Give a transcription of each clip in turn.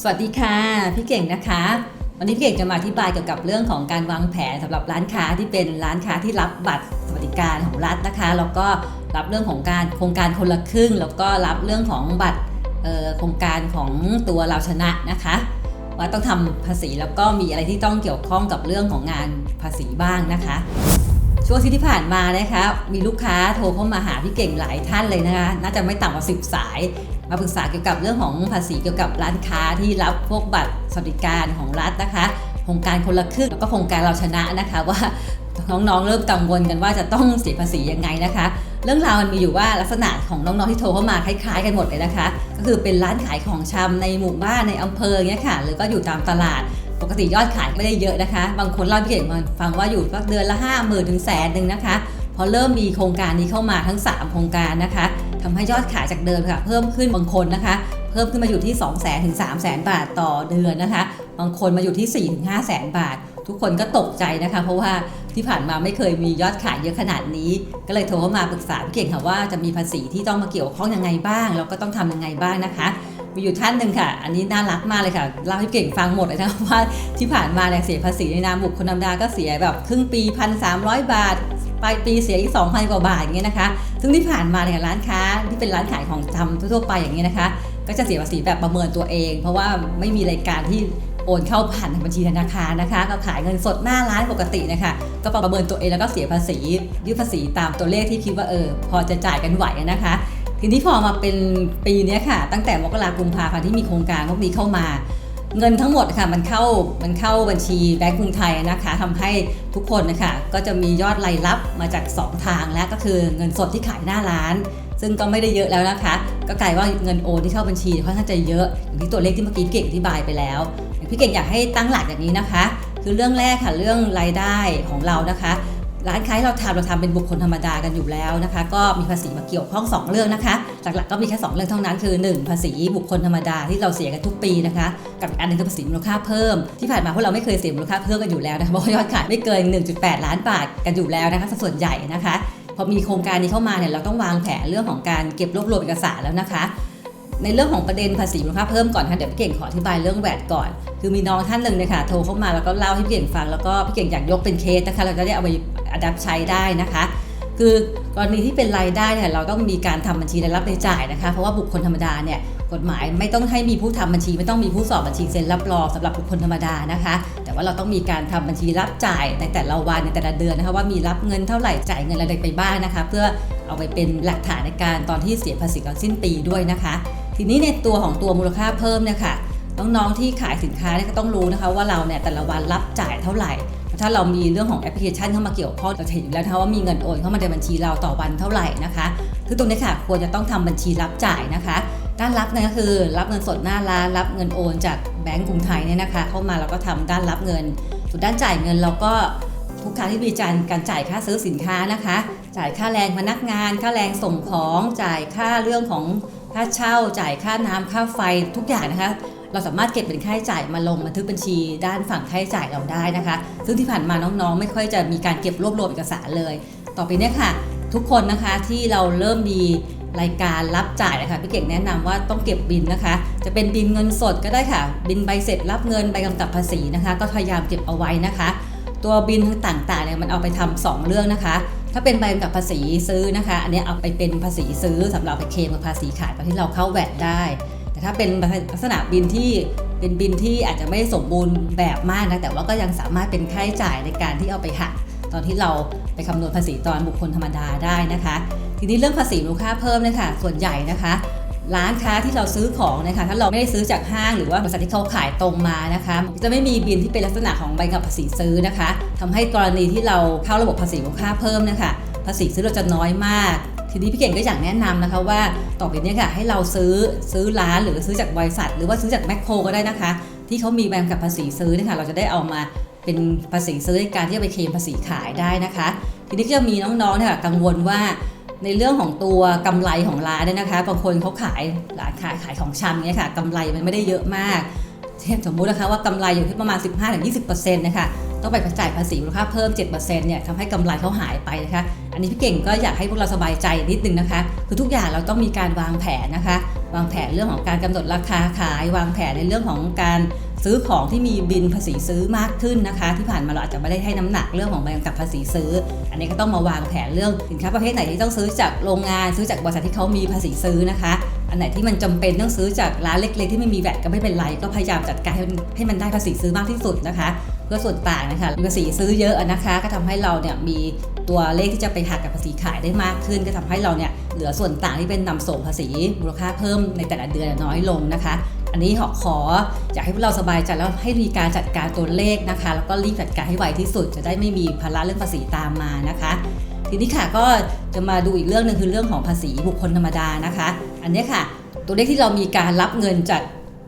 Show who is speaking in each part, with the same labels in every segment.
Speaker 1: สวัสดีค่ะพี่เก่งนะคะ วันนี้พี่เก่งจะมาอธิบายเกี่ยวกับเรื่องของการวางแผนสำหรับร้านค้าที่เป็นร้านค้าที่รับบัตรสวัสดิการของรัฐนะคะแล้วก็รับเรื่องของการโครงการคนละครึ่ง แล้วก็รับเรื่องของบัตรโครงการของตัวเราชนะนะคะ ว่าต้องทำภาษีแล้วก็มีอะไรที่ต้องเกี่ยวข้องกับเรื่องของงานภาษีบ้างนะคะ ช่วงที่ผ่านมานะคะ มีลูกค้าโทรเข้ามาหาพี่เก่งหลายท่านเลยนะคะ น่าจะไม่ต่ำกว่า10สาย มาปรึกษาเกี่ยวกับเรื่องของภาษีเกี่ยวกับร้านค้าที่รับพวกบัตรสวัสดิการของรัฐนะคะโครงการคนละครึ่งแล้วก็โครงการเราชนะนะคะว่าน้องๆ เริ่มกังวลกันว่าจะต้องเสียภาษียังไงนะคะ เรื่องราวมันมีอยู่ว่าลักษณะของน้องๆที่โทรเข้ามาคล้ายๆกันหมดเลยนะคะ ก็คือเป็นร้านขายของชำในหมู่บ้านในอำเภอเงี้ยค่ะ หรือก็อยู่ตามตลาด ปกติยอดขายไม่ได้เยอะนะคะ บางคนเล่าพี่เก่งมาฟังว่าอยู่ก็เดือนละ 5 0,000 ถึงแสนหนึ่งนะคะ พอเริ่มมีโครงการนี้เข้ามาทั้ง 3 โครงการนะคะ ทำให้ยอดขายจากเดิมค่ะ เพิ่มขึ้นบางคนนะคะ เพิ่มขึ้นมาอยู่ที่ 2 0 0 0 0 0ถึง3 0 0 0 0 บาทต่อเดือนนะคะ บางคนมาอยู่ที่4ถึง5 0 0 0 0บาท ทุกคนก็ตกใจนะคะ เพราะว่าที่ผ่านมาไม่เคยมียอดขายเยอะขนาดนี้ ก็เลยโทรเข้ามาปรึกษาเก่งค่ะว่าจะมีภาษีที่ต้องมาเกี่ยวข้องยังไงบ้างแล้วก็ต้องทำยังไงบ้างนะคะมีอยู่ท่านหนึ่งค่ะ อันนี้น่ารักมากเลยค่ะเล่าให้เก่งฟังหมดเลยนะว่าที่ผ่านมาเนี่ยเสียภาษีในนามบุคคลธรรมดาก็เสียแบบครึ่งปีพันสามร้อยบาท ปลายปีเสียอีก2,000กว่าบาทอย่างเงี้ยนะคะ ซึ่งที่ผ่านมาเนี่ยร้านค้าที่เป็นร้านขายของชำทั่วไปอย่างเงี้ยนะคะ ก็จะเสียภาษีแบบประเมินตัวเอง เพราะว่าไม่มีรายการที่โอนเข้าผ่านบัญชีธนาคารนะคะ ก็ขายเงินสดหน้าร้านปกตินะคะ ก็ประเมินตัวเองแล้วก็เสียภาษียื่ภาษีตามตัวเลขที่คิดว่าเออพอจะจ่ายกันไหวนะคะทีนี้พอมาเป็นปีนี้ค่ะ ตั้งแต่มกราคมกุมภาพันธ์ที่มีโครงการพวกนี้เข้ามา เงินทั้งหมดค่ะมันเข้ามันเข้าบัญชีแบงก์กรุงไทยนะคะทำให้ทุกคนนะคะก็จะมียอดรายรับมาจาก 2 ทางแล้วก็คือเงินสดที่ขายหน้าร้าน ซึ่งก็ไม่ได้เยอะแล้วนะคะ ก็กลายว่าเงินโอนที่เข้าบัญชีค่อนข้างจะเยอะอย่างที่ตัวเลขที่เมื่อกี้พี่เก่งอธิบายไปแล้วพี่เก่งอยากให้ตั้งหลักอย่างนี้นะคะ คือเรื่องแรกค่ะเรื่องรายได้ของเรานะคะ ร้านค้าที่เราทำเราทำเป็นบุคคลธรรมดากันอยู่แล้วนะคะ ก็มีภาษีมาเกี่ยวข้อง 2 เรื่องนะคะ หลักๆก็มีแค่2เรื่องเท่านั้นคือ 1 ภาษีบุคคลธรรมดาที่เราเสียกันทุกปีนะคะ กับอีกอันนึงคือภาษีมูลค่าเพิ่ม ที่ผ่านมาพวกเราไม่เคยเสียมูลค่าเพิ่มกันอยู่แล้วนะคะเพราะยอดขายไม่เกิน 1.8 ล้านบาทกันอยู่แล้วนะคะส่วนใหญ่นะคะพอมีโครงการนี้เข้ามาเนี่ยเราต้องวางแผนเรื่องของการเก็บรวบรวมเอกสารแล้วนะคะ ในเรื่องของประเด็นภาษีมูลค่าเพิ่มก่อนค่ะเดี๋ยวพี่เก่งขออธิบายเรื่องแวดก่อน คือมีน้องท่านหนึ่งเนี่ยค่ะโทรเข้ามาแล้วก็เล่าให้พี่เก่งฟังแล้วก็พี่เก่งอยากยกเป็นเคสนะคะเราจะได้เอาไปอัดับใช้ได้นะคะ คือกรณีที่เป็นรายได้เนี่ยเราต้องมีการทำบัญชีรายรับรายจ่ายนะคะ เพราะว่าบุคคลธรรมดาเนี่ยกฎหมายไม่ต้องให้มีผู้ทำบัญชี ไม่ต้องมีผู้สอบบัญชีเซ็นรับรองสำหรับบุคคลธรรมดานะคะ แต่ว่าเราต้องมีการทำบัญชีรับจ่ายในแต่ละวันในแต่ละเดือนนะคะว่ามีรับเงินเท่าไหร่จ่ายเงินอะไรไปบ้างนะคะ เพื่อเอาไปเป็นหลักฐานในการตอนที่เสียภาษีตอนสิ้นปีด้วยนะคะ ทีนี้ในตัวของตัวมูลค่าเพิ่มเนี่ยค่ะน้องๆที่ขายสินค้าเนี่ยก็ต้องรู้นะคะว่าเราเนี่ยแต่ละวันรับจ่ายเท่าไหร่ ถ้าเรามีเรื่องของแอปพลิเคชันเข้ามาเกี่ยวข้องเราเห็นอยู่แล้วนะคะว่ามีเงินโอนเข้ามาในบัญชีเราต่อวันเท่าไหร่นะคะคือตรงนี้ค่ะควรจะต้องทำบัญชีรับจ่ายนะคะด้านรับเนี่ยก็คือรับเงินสดหน้าร้านรับเงินโอนจากแบงก์กรุงไทยเนี่ยนะคะ เข้ามาเราก็ทำด้านรับเงิน ส่วนด้านจ่ายเงินเราก็ทุกครั้งที่มีจานการจ่ายค่าซื้อสินค้านะคะ จ่ายค่าแรงพนักงาน ค่าแรงส่งของจ่ายค่าเรื่องของ ค่าเช่าจ่ายค่าน้ำค่าไฟทุกอย่างนะคะ เราสามารถเก็บเป็นค่าใช้จ่ายมาลงบันทึกบัญชีด้านฝั่งค่าใช้จ่ายเราได้นะคะ ซึ่งที่ผ่านมาน้องๆ ไม่ค่อยจะมีการเก็บรวบรวมเอกสารเลย ต่อไปเนี้ค่ะ ทุกคนนะคะที่เราเริ่มมีรายการรับจ่ายนะคะพี่เก่งแนะนำว่าต้องเก็บบินนะคะ จะเป็นบินเงินสดก็ได้ค่ะ บินใบเสร็จรับเงินใบกำกับภาษีนะคะ ก็พยายามเก็บเอาไว้นะคะ ตัวบินต่างๆเนี่ยมันเอาไปทำสองเรื่องนะคะ ถ้าเป็นใบกำกับภาษีซื้อนะคะ อันนี้เอาไปเป็นภาษีซื้อสำหรับไปเคลมกับภาษีขายตอนที่เราเข้าแวดได้ แต่ถ้าเป็นลักษณะบินที่เป็นบินที่อาจจะไม่สมบูรณ์แบบมากนะแต่ว่าก็ยังสามารถเป็นค่าใช้จ่ายในการที่เอาไปหักตอนที่เราไปคำนวณภาษีตอนบุคคลธรรมดาได้นะคะ ทีนี้เรื่องภาษีมูลค่าเพิ่มเนี่ยค่ะส่วนใหญ่นะคะ ร้านค้าที่เราซื้อของนะคะถ้าเราไม่ได้ซื้อจากห้างหรือว่าบริษัทที่เขาขายตรงมานะคะจะไม่มีบินที่เป็นลักษณะของใบกับภาษีซื้อนะคะทำให้กรณีที่เราเข้าระบบภาษีมูลค่าเพิ่มนะคะภาษีซื้อเราจะน้อยมาก ทีนี้พี่เก่งก็อยากแนะนำนะคะว่าต่อไปเนี้ค่ะให้เราซื้อซื้อร้านหรือซื้อจากบริษัท หรือว่าซื้อจากแมคโครก็ได้นะคะ ที่เขามีใบกับภาษีซื้อนี่ยค่ะเราจะได้เอามาเป็นภาษีซื้อในการที่จะไปเคลมภาษีขายได้นะคะ ทีนี้ก็จะมีน้องๆเนี่ยค่ะกังวลว่า ในเรื่องของตัวกำไรของร้านเนี่ยนะคะบางคนเขาขายร้านขายขายของชำเนี่ยค่ะกำไรมันไม่ได้เยอะมากเช่นสมมุตินะคะว่ากำไรอยู่ที่ประมาณ 15-20%นะคะต้องไปจ่ายภาษีมูลค่าเพิ่ม 7%เนี่ยทำให้กำไรเขาหายไปนะคะ อันนี้พี่เก่งก็อยากให้พวกเราสบายใจนิดนึงนะคะ คือทุกอย่างเราต้องมีการวางแผนนะคะ วางแผนเรื่องของการกำหนดราคาขายวางแผนในเรื่องของการ ซื้อของที่มีบินภาษีซื้อมากขึ้นนะคะ ที่ผ่านมาเราอาจจะไม่ได้ให้น้ำหนักเรื่องของใบกำกับภาษีซื้อ อันนี้ก็ต้องมาวางแผนเรื่องสินค้าประเภทไหนที่ต้องซื้อจากโรงงานซื้อจากบริษัทที่เขามีภาษีซื้อนะคะอันไหนที่มันจำเป็นต้องซื้อจากร้านเล็ก ๆ ที่ไม่มีแวดก็ไม่เป็นไรก็พยายามจัดการให้มันให้มันได้ภาษีซื้อมากที่สุดนะคะ เพื่อส่วนต่างนะคะภาษีซื้อเยอะนะคะ ก็ทำให้เราเนี่ยมีตัวเลขที่จะไปหักกับภาษีขายได้มากขึ้น ก็ทำให้เราเนี่ยเหลือส่วนต่างที่เป็นนำส่งภาษีมูลค่าเพิ่มในแต่ละเดือนน้อยลงนะคะ อันนี้ขอขออยากให้พวกเราสบายใจแล้วให้มีการจัดการตัวเลขนะคะ แล้วก็รีบจัดการให้ไวที่สุด จะได้ไม่มีภาระเรื่องภาษีตามมานะคะทีนี้ค่ะก็จะมาดูอีกเรื่องหนึงคือเรื่องของภาษีบุคคลธรรมดานะคะ อันนี้ค่ะ ตัวเลขที่เรามีการรับเงินจาก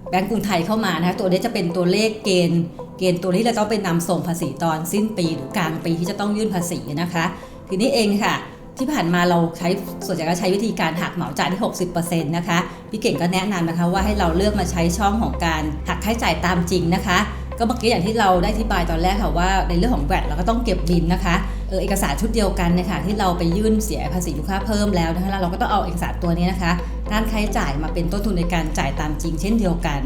Speaker 1: แบงก์กรุงไทยเข้ามานะคะตัวนี้จะเป็นตัวเลขเกณฑ์ เกณฑ์ตัวนี้เราต้องไปนำส่งภาษีตอนสิ้นปีหรือกลางปีที่จะต้องยื่นภาษีนะคะ ทีนี้เองค่ะ ที่ผ่านมาเราใช้ส่วนใหญ่ก็ใช้วิธีการหักเหมาจ่ายที่ 60%นะคะพี่เก่งก็แนะนำนะคะว่าให้เราเลือกมาใช้ช่องของการหักค่าใช้จ่ายตามจริงนะคะ ก็เมื่อกี้อย่างที่เราได้อธิบายตอนแรกค่ะว่าในเรื่องของแวดเราก็ต้องเก็บบินนะคะเออเอกสารชุดเดียวกันเนี่ยค่ะที่เราไปยื่นเสียภาษีลูกค้าเพิ่มแล้วนะคะเราก็ต้องเอาเอกสารตัวนี้นะคะด้านค่าใช้จ่ายมาเป็นต้นทุนในการจ่ายตามจริง เช่นเดียวกัน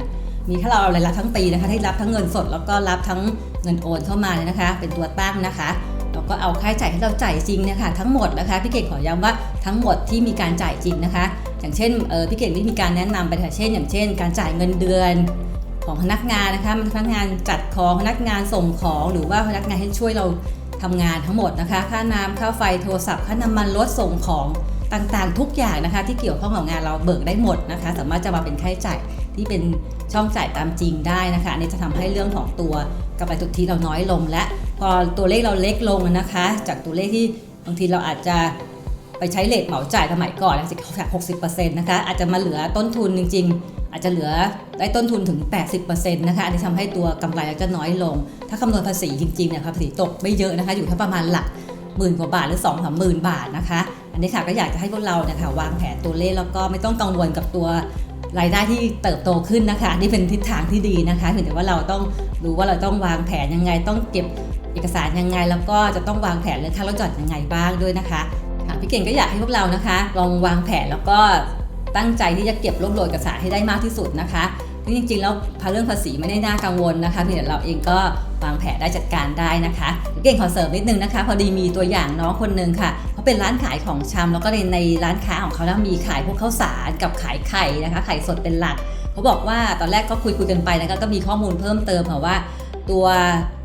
Speaker 1: มีถ้าเราเอารายรับทั้งปีนะคะที่รับทั้งเงินสดแล้วก็รับทั้งเงินโอนเข้ามาเลยนะคะ เป็นตัวตั้งนะคะ แล้วก็เอาค่าใช้จ่ายที่เราจ่ายจริงเนี่ยค่ะทั้งหมดนะคะพี่เก่งขอย้ำว่าทั้งหมดที่มีการจ่ายจริงนะคะ อย่างเช่นเออพี่เก่งได้มีการแนะนำไปค่ะเช่น อย่างเช่น การจ่ายเงินเดือนของพนักงานนะคะพนักงานจัดของพนักงานส่งของหรือว่าพนักงานที่ช่วยเราทำงานทั้งหมดนะคะ ค่าน้ำค่าไฟโทรศัพท์ค่าน้ำมันรถส่งของต่างๆ ทุกอย่างนะคะ ที่เกี่ยวข้องกับงานเราเบิกได้หมดนะคะ สามารถจะมาเป็นค่าใช้จ่าย ที่เป็นช่องจ่ายตามจริงได้นะคะอันนี้จะทำให้เรื่องของตัวกำไรสุทธิเราน้อยลง และพอตัวเลขเราเล็กลงนะคะ จากตัวเลขที่บางทีเราอาจจะไปใช้เลทเหมาจ่ายสมัยก่อนจาก60%นะคะอาจจะมาเหลือต้นทุนจริง ๆ อาจจะเหลือได้ต้นทุนถึง 80%นะคะอันนี้ทำให้ตัวกำไรเราจะน้อยลง ถ้าคำนวณภาษีจริงๆเนี่ยภาษีตกไม่เยอะนะคะ อยู่ที่ประมาณหลักหมื่นกว่าบาทหรือ2องสามหมื่นบาทนะคะ อันนี้ค่ะก็อยากจะให้พวกเราเนี่ยค่ะวางแผนตัวเลขแล้วก็ไม่ต้องกังวลกับตัว รายได้ที่เติบโตขึ้นนะคะนี่เป็นทิศทางที่ดีนะคะถึงแต่ว่าเราต้องรู้ว่าเราต้องวางแผนยังไง ต้องเก็บเอกสารยังไง แล้วก็จะต้องวางแผนเรื่องค่ารถจอดยังไงบ้างด้วยนะคะค่ะพี่เก่งก็อยากให้พวกเรานะคะ ลองวางแผนแล้วก็ตั้งใจที่จะเก็บรวบรวมเอกสารให้ได้มากที่สุดนะคะ ซึ่จริงๆแล้วพาเรื่องภาษีไม่ได้น่ากังวลนะคะเพียงแต่เราเองก็วางแผนได้จัดการได้นะคะ เก่งขอเสริมนิดนึงนะคะ พอดีมีตัวอย่างน้องคนหนึ่งค่ะเขาเป็นร้านขายของชำแล้วก็ในในร้านค้าของเขานะมีขายพวกข้าวสารกับขายไข่นะคะไข่สดเป็นหลักเขาบอกว่าตอนแรกก็คุยคุยกันไปนะคะก็มีข้อมูลเพิ่มเติมค่ะว่า ตัว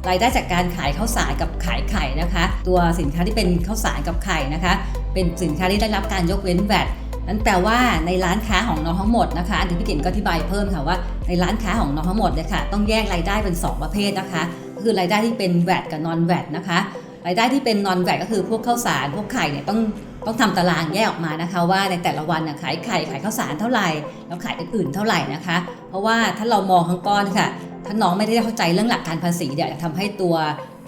Speaker 1: รายได้จากการขายข้าวสารกับขายไข่นะคะ ตัวสินค้าที่เป็นข้าวสารกับไข่นะคะ เป็นสินค้าที่ได้รับการยกเว้นแวด นั่นแปลว่าในร้านค้าของน้องทั้งหมดนะคะอันที่พี่เก่งก็อธิบายเพิ่มค่ะว่าในร้านค้าของน้องทั้งหมดเนี่ยค่ะต้องแยกรายได้เป็น 2 ประเภทนะคะ คือรายได้ที่เป็นแวดกับนอนแวดนะคะรายได้ที่เป็นนอนแวดก็คือพวกข้าวสารพวกไข่เนี่ยต้องต้องทำตารางแยกออกมานะคะ ว่าในแต่ละวันน่ะขายไข่ขายข้าวสารเท่าไหร่แล้วขายอื่นๆเท่าไหร่นะคะ เพราะว่าถ้าเรามองทั้งก้อนค่ะถ้าน้องไม่ได้เข้าใจเรื่องหลักการภาษีเนี่ยจะทำให้ตัว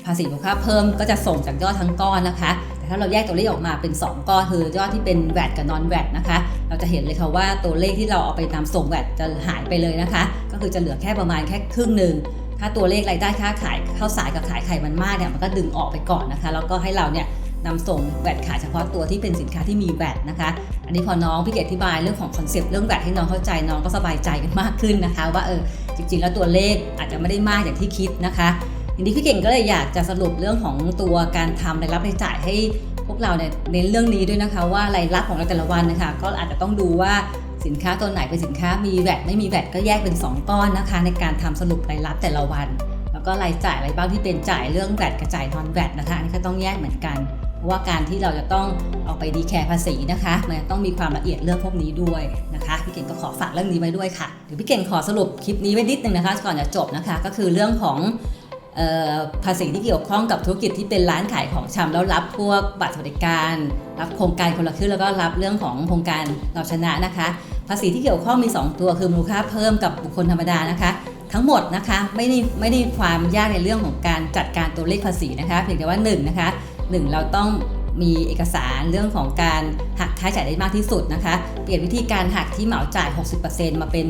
Speaker 1: ภาษีมูลค่าเพิ่มก็จะส่งจากยอดทั้งก้อนนะคะ ถ้าเราแยกตัวเลขออกมาเป็น 2ก้อนคือยอดที่เป็นแวดกับนอนแวดนะคะ เราจะเห็นเลยค่ะว่าตัวเลขที่เราเอาไปนำส่งแวดจะหายไปเลยนะคะ ก็คือจะเหลือแค่ประมาณแค่ครึ่งหนึ่งถ้าตัวเลขรายได้ค่าขายข้าวสารกับขายไข่มันมากเนี่ยมันก็ดึงออกไปก่อนนะคะแล้วก็ให้เราเนี่ยนำส่งแวดขายเฉพาะตัวที่เป็นสินค้าที่มีแวดนะคะ อันนี้พอน้องพี่เกดอธิบายเรื่องของคอนเซปต์เรื่องแวดให้น้องเข้าใจน้องก็สบายใจกันมากขึ้นนะคะ ว่าเออจริงๆ แล้วตัวเลขอาจจะไม่ได้มากอย่างที่คิดนะคะ ทีนี้พี่เก่งก็เลยอยากจะสรุปเรื่องของตัวการทำรายรับรายจ่ายให้พวกเราเนี่ยเน้นเรื่องนี้ด้วยนะคะว่ารายรับของเราแต่ละวันนะคะก็อาจจะต้องดูว่าสินค้าตัวไหนเป็นสินค้ามีแวดไม่มีแวดก็แยกเป็นสองก้อนนะคะ ในการทำสรุปรายรับแต่ละวัน แล้วก็รายจ่ายอะไรบ้างที่เป็นจ่ายเรื่องแวดกับจ่ายนอนแวดนะคะอันนี้ก็ต้องแยกเหมือนกันเพราะว่าการที่เราจะต้องเอาไปดีแคร์ภาษีนะคะมันต้องมีความละเอียดเรื่องพวกนี้ด้วยนะคะพี่เก่งก็ขอฝากเรื่องนี้ไว้ด้วยค่ะเดี๋ยวพี่เก่งขอสรุปคลิปนี้ไว้นิดนึงนะคะ ก่อนจะจบนะคะ ก็คือเรื่องของ ภาษีที่เกี่ยวข้องกับธุรกิจที่เป็นร้านขายของชำแล้วรับพวกบัตรสวัสดิการ รับโครงการคนละครึ่งแล้วก็รับเรื่องของโครงการเราชนะนะคะ ภาษีที่เกี่ยวข้องมี 2 ตัวคือมูลค่าเพิ่มกับบุคคลธรรมดานะคะ ทั้งหมดนะคะไม่ได้ไม่ได้ความยากในเรื่องของการจัดการตัวเลขภาษีนะคะเพียงแต่ว่า1นงนะคะหนึ่งเราต้องมีเอกสารเรื่องของการหักค่าใช้จ่ายได้มากที่สุดนะคะ เปลี่ยนวิธีการหักที่เหมาจ่าย 60%มาเป็น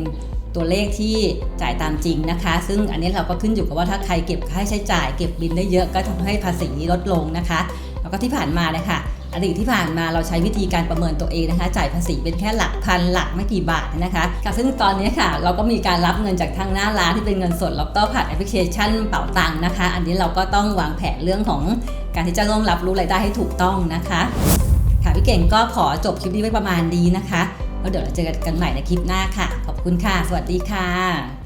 Speaker 1: ตัวเลขที่จ่ายตามจริงนะคะ ซึ่งอันนี้เราก็ขึ้นอยู่กับว่าถ้าใครเก็บค่าใช้จ่าย เก็บบินได้เยอะก็ทำให้ภาษีลดลงนะคะ แล้วก็ที่ผ่านมาเนี่ยค่ะอดีตที่ผ่านมาเราใช้วิธีการประเมินตัวเองนะคะ จ่ายภาษีเป็นแค่หลักพันหลักไม่กี่บาทนะคะค่ะซึ่งตอนนี้ค่ะ เราก็มีการรับเงินจากทางหน้าร้านที่เป็นเงินสดแล้วก็ผ่านแอปพลิเคชันเป๋าตังค์นะคะ อันนี้เราก็ต้องวางแผนเรื่องของการที่จะร่วมรับรู้รายได้ให้ถูกต้องนะคะ ค่ะพี่เก่งก็ขอจบคลิปนี้ไว้ประมาณนี้นะคะ เดี๋ยวเราเจอกันใหม่ในคลิปหน้าค่ะ ขอบคุณค่ะ สวัสดีค่ะ